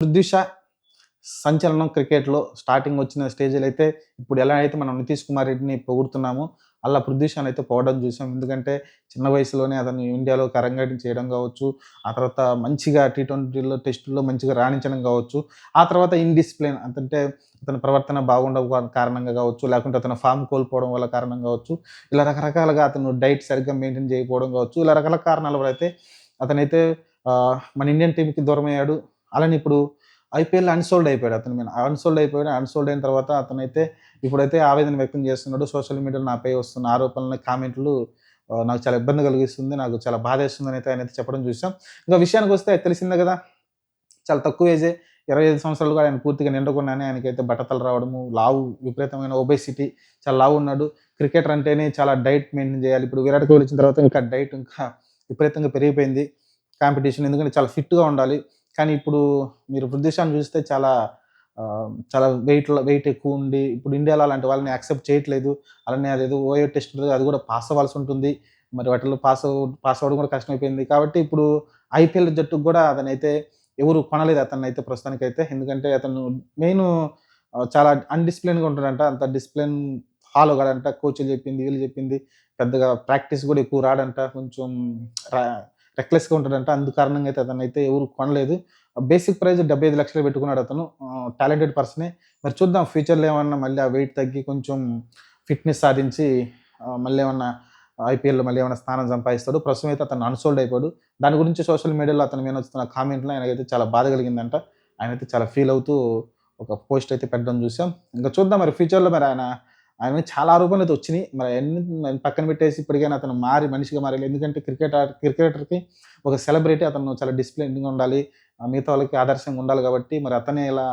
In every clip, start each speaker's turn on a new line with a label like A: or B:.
A: పృథ్వీ సంచలనం క్రికెట్లో స్టార్టింగ్ వచ్చిన స్టేజ్లో అయితే ఇప్పుడు ఎలా అయితే మనం నితీష్ కుమార్ రెడ్డిని పొగుడుతున్నామో అలా పృథ్వీ అయితే పోవడం చూసాం. ఎందుకంటే చిన్న వయసులోనే అతను ఇండియాలో కరంగడి చేయడం కావచ్చు ఆ తర్వాత మంచిగా టీ ట్వంటీలో టెస్టుల్లో మంచిగా రాణించడం కావచ్చు ఆ తర్వాత ఇన్డిసిప్లిన్ అంటే అతని ప్రవర్తన బాగుండవు కారణంగా కావచ్చు లేకుంటే అతను ఫామ్ కోల్పోవడం వల్ల కారణం కావచ్చు ఇలా రకరకాలుగా అతను డైట్ సరిగ్గా మెయింటైన్ చేయకపోవడం కావచ్చు ఇలా రకరకాల కారణాల వల్ల అయితే అతనైతే మన ఇండియన్ టీంకి దూరం అయ్యాడు అలానే ఇప్పుడు ఐపీఎల్ అన్సోల్డ్ అయిపోయాడు అతను మీద. అన్సోల్డ్ అయిపోయాడు అన్సోల్డ్ అయిన తర్వాత అతనైతే ఇప్పుడైతే ఆవేదన వ్యక్తం చేస్తున్నాడు. సోషల్ మీడియాలో నాపై వస్తున్న ఆరోపణలు కామెంట్లు నాకు చాలా ఇబ్బంది కలిగిస్తుంది నాకు చాలా బాధ వేస్తుంది అయితే ఆయన అయితే చెప్పడం చూసాం. ఇంకా విషయానికి వస్తే తెలిసిందే కదా చాలా తక్కువ ఏజే ఇరవై ఐదు సంవత్సరాలు కూడా ఆయన పూర్తిగా నిండకుండానే ఆయనకైతే బట్టతలు రావడము లావు విపరీతమైన ఒబేసిటీ చాలా లావు ఉన్నాడు. క్రికెటర్ అంటేనే చాలా డైట్ మెయింటైన్ చేయాలి. ఇప్పుడు విరాట్ కోహ్లీ వచ్చిన తర్వాత ఇంకా డైట్ ఇంకా విపరీతంగా పెరిగిపోయింది. కాంపిటీషన్ ఎందుకంటే చాలా ఫిట్గా ఉండాలి. కానీ ఇప్పుడు మీరు వృద్ధిశాన్ని చూస్తే చాలా చాలా వెయిట్ వెయిట్ ఎక్కువ ఉండి ఇప్పుడు ఇండియాలో అలాంటి వాళ్ళని యాక్సెప్ట్ చేయట్లేదు. అలానే అదేదో ఓయో టెస్ట్ ఉంటుంది అది కూడా పాస్ అవ్వాల్సి ఉంటుంది. మరి వాటిలో పాస్ పాస్ అవ్వడం కూడా కష్టమైపోయింది. కాబట్టి ఇప్పుడు ఐపీఎల్ జట్టుకు కూడా అతనైతే ఎవరు కొనలేదు అతన్ని అయితే ప్రస్తుతానికైతే. ఎందుకంటే అతను మెయిన్ చాలా అన్డిసిప్లిన్గా ఉంటాడంట అంత డిసిప్లిన్ ఫాలో కాడంట. కోచ్లు చెప్పింది వీళ్ళు చెప్పింది. పెద్దగా ప్రాక్టీస్ కూడా ఎక్కువ రాడంట. కొంచెం రెక్లెస్గా ఉంటాడంట. అందు కారణంగా అయితే అతను అయితే ఎవరు కొనలేదు. బేసిక్ ప్రైస్ డెబ్బై ఐదు లక్షలు పెట్టుకున్నాడు అతను. టాలెంటెడ్ పర్సనే మరి చూద్దాం ఫ్యూచర్లో ఏమన్నా మళ్ళీ ఆ వెయిట్ తగ్గి కొంచెం ఫిట్నెస్ సాధించి మళ్ళీ ఏమన్నా ఐపీఎల్లో మళ్ళీ ఏమైనా స్థానం సంపాదిస్తాడు. ప్రస్తుతం అయితే అతను అన్సోల్డ్ అయిపోయాడు. దాని గురించి సోషల్ మీడియాలో అతని మీద వస్తున్న కామెంట్లో ఆయనకైతే చాలా బాధ కలిగిందంట. ఆయన అయితే చాలా ఫీల్ అవుతూ ఒక పోస్ట్ అయితే పెట్టడం చూసాం. ఇంకా చూద్దాం మరి ఫ్యూచర్లో మరి ఆయన ఆయన మీద చాలా ఆరోపణలు అయితే వచ్చినాయి. మరి అన్ని పక్కన పెట్టేసి ఇప్పటికైనా అతను మారి మనిషిగా మారాలి. ఎందుకంటే క్రికెట్ క్రికెటర్కి ఒక సెలబ్రిటీ అతను చాలా డిసిప్లిన్గా ఉండాలి. మిగతా వాళ్ళకి ఆదర్శంగా ఉండాలి కాబట్టి మరి అతనే ఇలా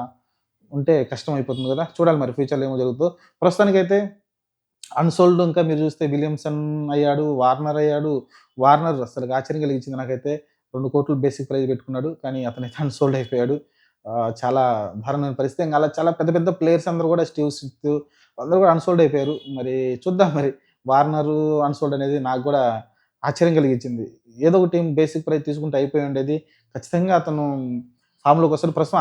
A: ఉంటే కష్టం అయిపోతుంది కదా. చూడాలి మరి ఫ్యూచర్లో ఏమో జరుగుతుందో. ప్రస్తుతానికైతే అన్సోల్డ్ ఇంకా మీరు చూస్తే విలియమ్సన్ అయ్యాడు వార్నర్ అయ్యాడు. వార్నర్ అసలు ఆశ్చర్యం కలిగించింది నాకైతే. రెండు కోట్లు బేసిక్ ప్రైజ్ పెట్టుకున్నాడు. కానీ అతనైతే అన్సోల్డ్ అయిపోయాడు. చాలా దారుణమైన పరిస్థితి. ఇంకా అలా చాలా పెద్ద పెద్ద ప్లేయర్స్ అందరూ కూడా స్టీవ్ స్మిత్ అందరూ కూడా అన్సోల్డ్ అయిపోయారు. మరి చూద్దాం మరి. వార్నర్ అన్సోల్డ్ అనేది నాకు కూడా ఆశ్చర్యం కలిగించింది. ఏదో ఒక టీం బేసిక్ ప్రైజ్ తీసుకుంటే అయిపోయి ఉండేది. ఖచ్చితంగా అతను ఫామ్లోకి వస్తాడు. ప్రస్తుతం